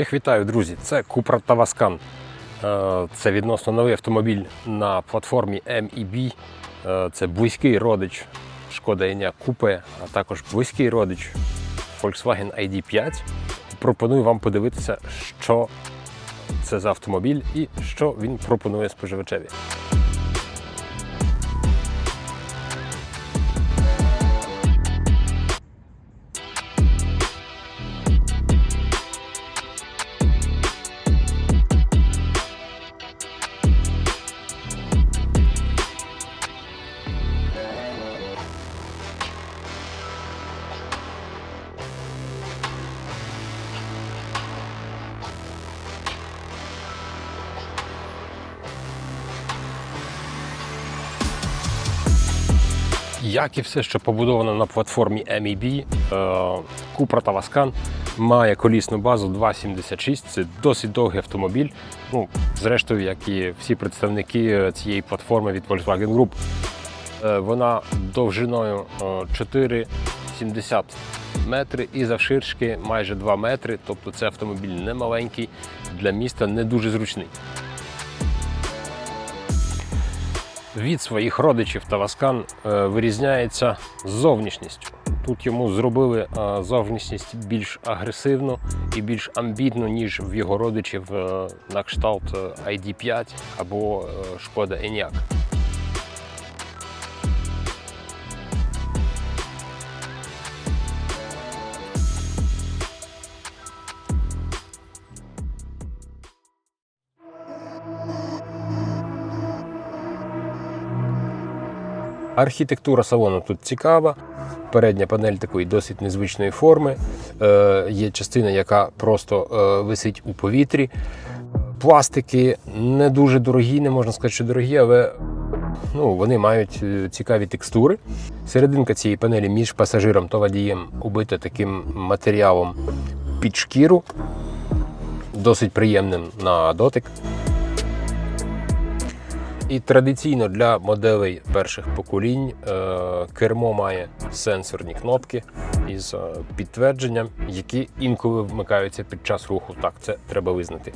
Всіх вітаю, друзі! Це Купра Tavascan. Е, Це відносно новий автомобіль на платформі MEB. Е, Це близький родич Шкода Еня Купе, а також близький родич Volkswagen ID5. Пропоную вам подивитися, що це за автомобіль і що він пропонує споживачеві. Як і все, що побудовано на платформі MEB, е, Cupra Tavascan має колісну базу 2.76. Це досить довгий автомобіль. Ну, зрештою, як і всі представники е, цієї платформи від Volkswagen Group. Е, Вона довжиною е, 4,70 метри і завширшки майже 2 метри. Тобто це автомобіль не маленький, для міста не дуже зручний. Від своїх родичів Таваскан е, вирізняється зовнішністю. Тут йому зробили е, зовнішність більш агресивну і більш амбітну, ніж в його родичів е, на кшталт е, ID5 або Шкода Enyaq. Архітектура салону тут цікава. Передня панель такої досить незвичної форми. Е, є частина, яка просто е, висить у повітрі. Пластики не дуже дорогі, не можна сказати, що дорогі, але ну, вони мають е, цікаві текстури. Серединка цієї панелі між пасажиром та водієм убита таким матеріалом під шкіру, досить приємним на дотик. І традиційно для моделей перших поколінь е, кермо має сенсорні кнопки із е, підтвердженням, які інколи вмикаються під час руху. Так, це треба визнати.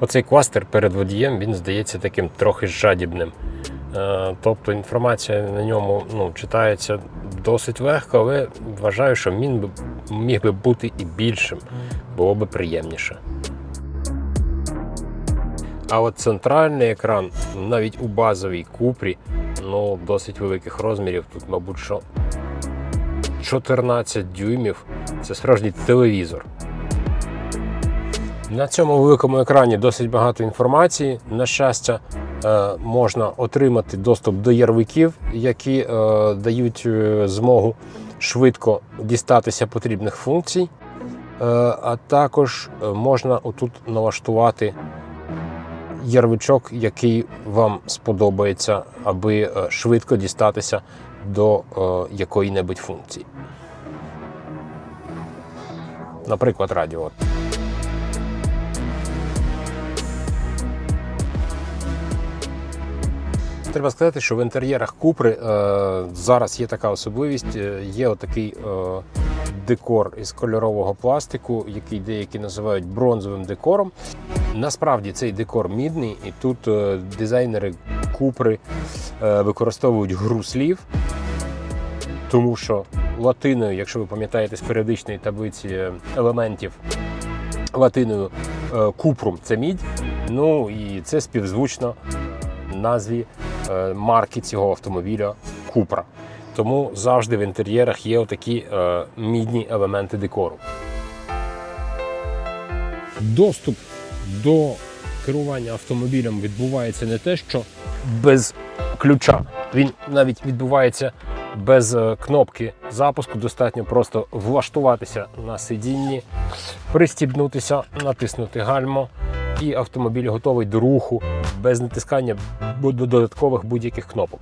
Оцей кластер перед водієм він здається таким трохи жадібним. Е, Тобто інформація на ньому ну, читається досить легко, але вважаю, що він би міг би бути і більшим, було би приємніше. А от центральний екран, навіть у базовій купрі, ну, досить великих розмірів, тут, мабуть, що 14 дюймів це справжній телевізор. На цьому великому екрані досить багато інформації. На щастя, можна отримати доступ до ярликів, які е, дають е, змогу швидко дістатися потрібних функцій. Е, А також е, можна отут налаштувати ярличок, який вам сподобається, аби е, швидко дістатися до е, якої-небудь функції. Наприклад, радіо. Треба сказати, що в інтер'єрах Купри е, зараз є така особливість, е, є отакий е, декор із кольорового пластику, який деякі називають бронзовим декором. Насправді цей декор мідний, і тут е, дизайнери Купри е, використовують гру слів, тому що латиною, якщо ви пам'ятаєте з періодичної таблиці е, елементів, латиною е, купрум це мідь. Ну і це співзвучно назві марки цього автомобіля Купра. Тому завжди в інтер'єрах є отакі е, мідні елементи декору. Доступ до керування автомобілем відбувається не те, що без ключа. Він навіть відбувається без е, кнопки запуску. Достатньо просто влаштуватися на сидінні, пристібнутися, натиснути гальмо, і автомобіль готовий до руху без натискання додаткових будь-яких кнопок.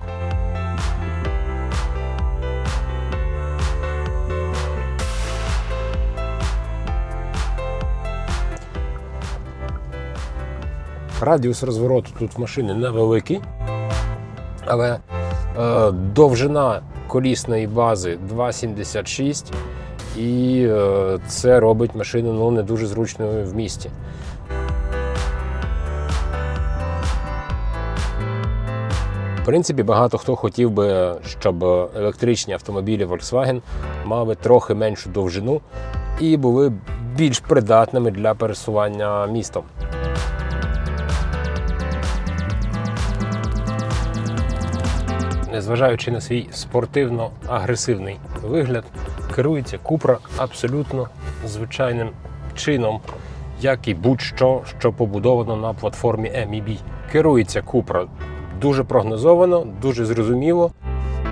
Радіус розвороту тут в машини невеликий, але Е, Довжина колісної бази 2,76 і е, це робить машину ну, не дуже зручною в місті. Принципі, багато хто хотів би, щоб електричні автомобілі Volkswagen мали трохи меншу довжину і були більш придатними для пересування містом. Незважаючи на свій спортивно-агресивний вигляд, керується Купра абсолютно звичайним чином, як і будь-що, що побудовано на платформі MEB. Керується Купра дуже прогнозовано, дуже зрозуміло.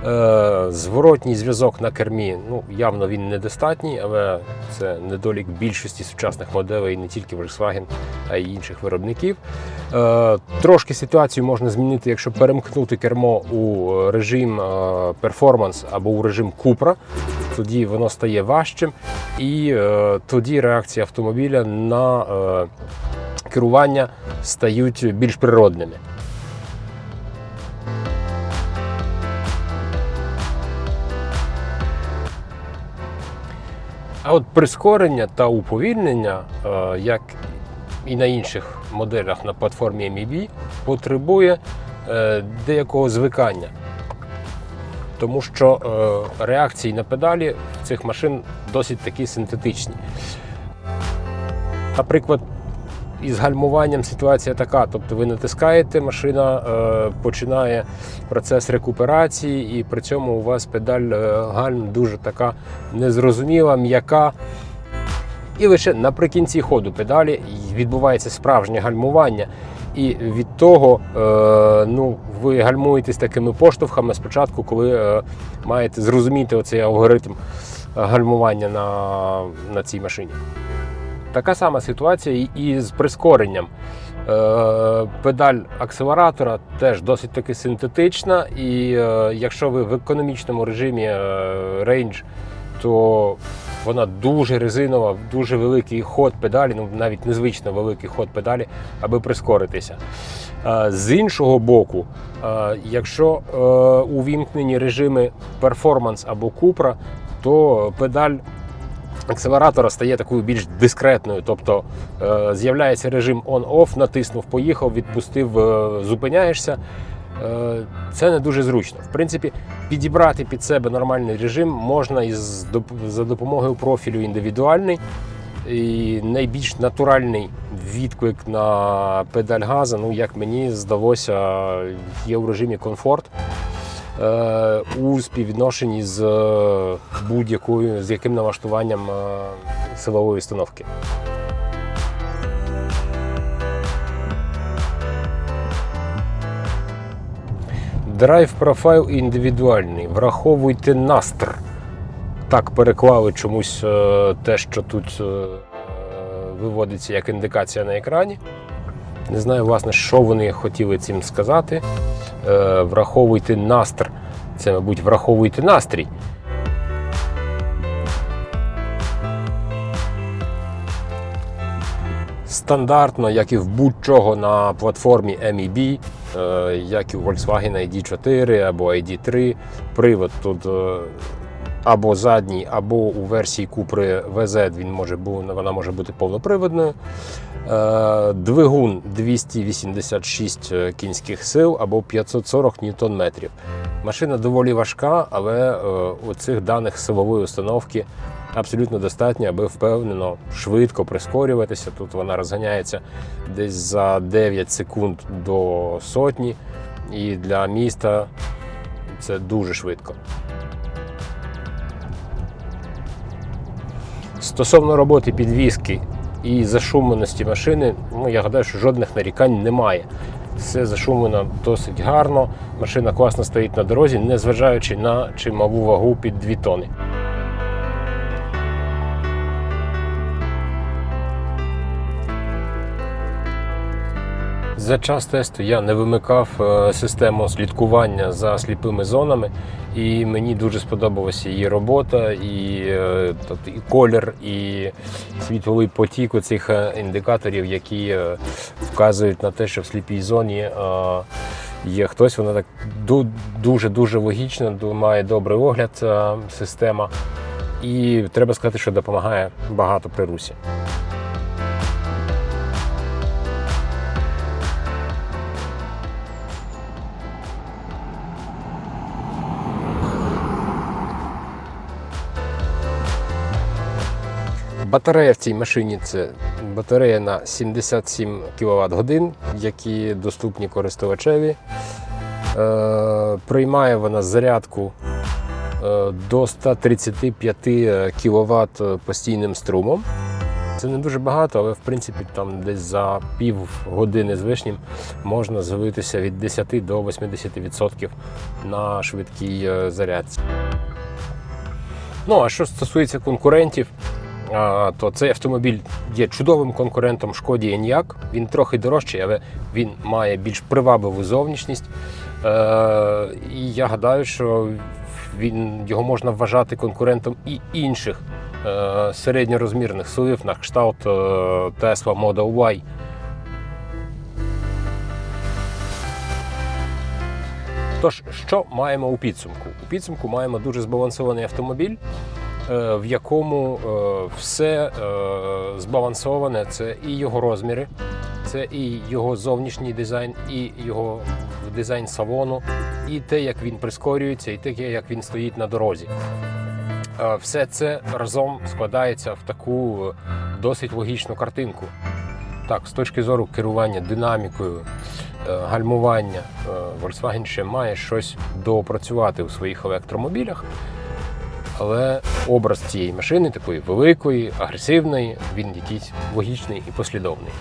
Е, Зворотній зв'язок на кермі, ну явно він недостатній, але це недолік більшості сучасних моделей не тільки Volkswagen, а й інших виробників. Е, Трошки ситуацію можна змінити, якщо перемкнути кермо у режим е, перформанс або у режим Купра. Тоді воно стає важчим, і тоді реакції автомобіля на керування стають більш природними. А от прискорення та уповільнення, е, як і на інших моделях на платформі MEB, потребує е, деякого звикання. Тому що е, реакції на педалі цих машин досить такі синтетичні. Наприклад, із гальмуванням ситуація така: тобто ви натискаєте, машина е, починає процес рекуперації, і при цьому у вас педаль е, гальм дуже така незрозуміла, м'яка. І лише наприкінці ходу педалі відбувається справжнє гальмування. І від того е, ну, ви гальмуєтесь такими поштовхами спочатку, коли маєте зрозуміти оцей алгоритм гальмування на, на цій машині. Така сама ситуація і- з прискоренням. Е, Педаль акселератора теж досить таки синтетична, і е, якщо ви в економічному режимі range, то вона дуже резинова, дуже великий ход педалі, ну навіть незвично великий ход педалі, аби прискоритися. Е, З іншого боку, якщо увімкнені режими перформанс або купра, то педаль акселератора стає такою більш дискретною. Тобто е, з'являється режим on-off, натиснув, поїхав, відпустив, е, зупиняєшся. Е, Це не дуже зручно. В принципі, підібрати під себе нормальний режим можна із за допомогою профілю індивідуальний. І найбільш натуральний відклик на педаль газа, ну як мені здалося, є в режимі комфорт у співвідношенні з е, будь-якою з яким налаштуванням е, силової установки. Драйв профайл індивідуальний. Враховуйте настр. Так переклали чомусь е, те, що тут е, виводиться як індикація на екрані. Не знаю, власне, що вони хотіли цим сказати. Е, Враховуйте настр. Це, мабуть, враховуйте настрій. Стандартно, як і в будь-чого на платформі MEB, е, як і у Volkswagen ID4 або ID3, привод тут е, або задній, або у версії Cupra VZ він може вона може бути повноприводною. Е, Двигун 286 кінських сил або 540 ньютон-метрів. Машина доволі важка, але е, у цих даних силової установки абсолютно достатньо, аби впевнено швидко прискорюватися. Тут вона розганяється десь за 9 секунд до сотні, і для міста це дуже швидко. Стосовно роботи підвіски і зашумленості машини, ну я гадаю, що жодних нарікань немає. Все зашумлено досить гарно. Машина класно стоїть на дорозі, незважаючи на чималу вагу під 2 тони. За час тесту я не вимикав е, систему слідкування за сліпими зонами, і мені дуже сподобалася її робота, і, е, і колір, і світловий потік у цих е, індикаторів, які вказують на те, що в сліпій зоні Є хтось, вона так дуже-дуже логічна, має добрий огляд система. І треба сказати, що допомагає багато при русі. Батарея в цій машині це батарея на 77 кВт годин, які доступні користувачеві. Е, приймає вона зарядку е, до 135 кВт постійним струмом. Це не дуже багато, але в принципі там десь за пів години з вишнім можна з'явитися від 10 до 80% на швидкій е, зарядці. Ну а що стосується конкурентів, то цей автомобіль є чудовим конкурентом шкоді Еніак. Він трохи дорожчий, але він має більш привабливу зовнішність. Е, і я гадаю, що він, його можна вважати конкурентом і інших е, середньорозмірних сувів на кшталт е, Tesla Model Y. Тож, що маємо у підсумку? У підсумку маємо дуже збалансований автомобіль, в якому е, все е, збалансоване. Це і його розміри, це і його зовнішній дизайн, і його дизайн салону, і те, як він прискорюється, і те, як він стоїть на дорозі. Е, Все це разом складається в таку е, досить логічну картинку. Так, з точки зору керування динамікою, е, гальмування, е, Volkswagen ще має щось доопрацювати у своїх електромобілях. Але образ цієї машини, такої великої, агресивної, він якийсь логічний і послідовний.